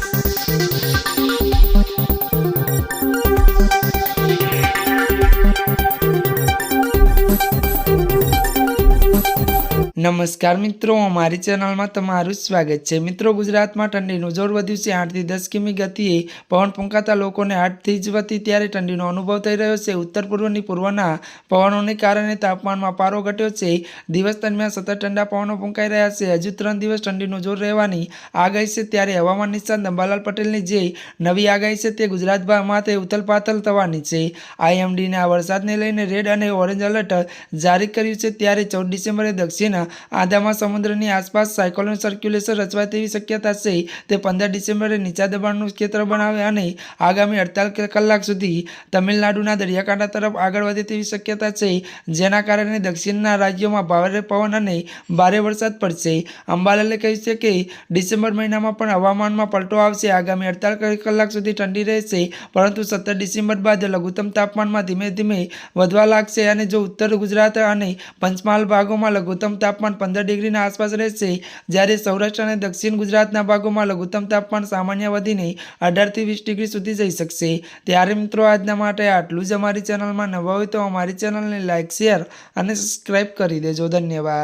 Thank નમસ્કાર મિત્રો, અમારી ચેનલમાં તમારું સ્વાગત છે. મિત્રો, ગુજરાતમાં ઠંડીનું જોર વધ્યું છે. આઠથી દસ કિમી ગતિએ પવન ફૂંકાતા લોકોને આઠથી જ વધી ત્યારે ઠંડીનો અનુભવ થઈ રહ્યો છે. ઉત્તર પૂર્વની પૂર્વના પવનોને કારણે તાપમાનમાં પારો ઘટ્યો છે. દિવસ દરમિયાન સતત ઠંડા પવનો ફૂંકાઈ રહ્યા છે. હજુ ત્રણ દિવસ ઠંડીનું જોર રહેવાની આગાહી છે ત્યારે હવામાન નિષ્ણાત નંબાલાલ પટેલની જે નવી આગાહી છે તે ગુજરાત માટે ઉથલપાથલ થવાની છે. આઈએમડીને આ વરસાદને લઈને રેડ અને ઓરેન્જ એલર્ટ જારી કર્યું છે ત્યારે ચૌદ ડિસેમ્બરે દક્ષિણ આદામાં સમુદ્રની આસપાસ સાયકોલોન સર્ક્યુલેશન રચવાય તેવી શક્યતા છે. તે પંદર ડિસેમ્બરે નીચા દબાણનું ક્ષેત્ર બનાવે અને આગામી અડતાલીસ કલાક સુધી તમિલનાડુના દરિયાકાંઠા તરફ આગળ વધે તેવી શક્યતા છે. જેના કારણે દક્ષિણના રાજ્યોમાં ભારે પવન અને ભારે વરસાદ પડશે. અંબાલાલે કહ્યું છે કે ડિસેમ્બર મહિનામાં પણ હવામાનમાં પલટો આવશે. આગામી અડતાલીસ કલાક સુધી ઠંડી રહેશે. પરંતુ સત્તર ડિસેમ્બર બાદ લઘુત્તમ તાપમાનમાં ધીમે ધીમે વધવા લાગશે અને જો ઉત્તર ગુજરાત અને પંચમહાલ ભાગોમાં લઘુત્તમ તાપમાન પંદર ડિગ્રીના આસપાસ રહેશે. જ્યારે સૌરાષ્ટ્ર અને દક્ષિણ ગુજરાતના ભાગોમાં લઘુત્તમ તાપમાન સામાન્ય વધીને અઢારથી વીસ ડિગ્રી સુધી જઈ શકશે. ત્યારે મિત્રો આજના માટે આટલું જ અમારી ચેનલમાં નવા હોય તો અમારી ચેનલને લાઇક શેર અને સબસ્ક્રાઈબ કરી દેજો. ધન્યવાદ.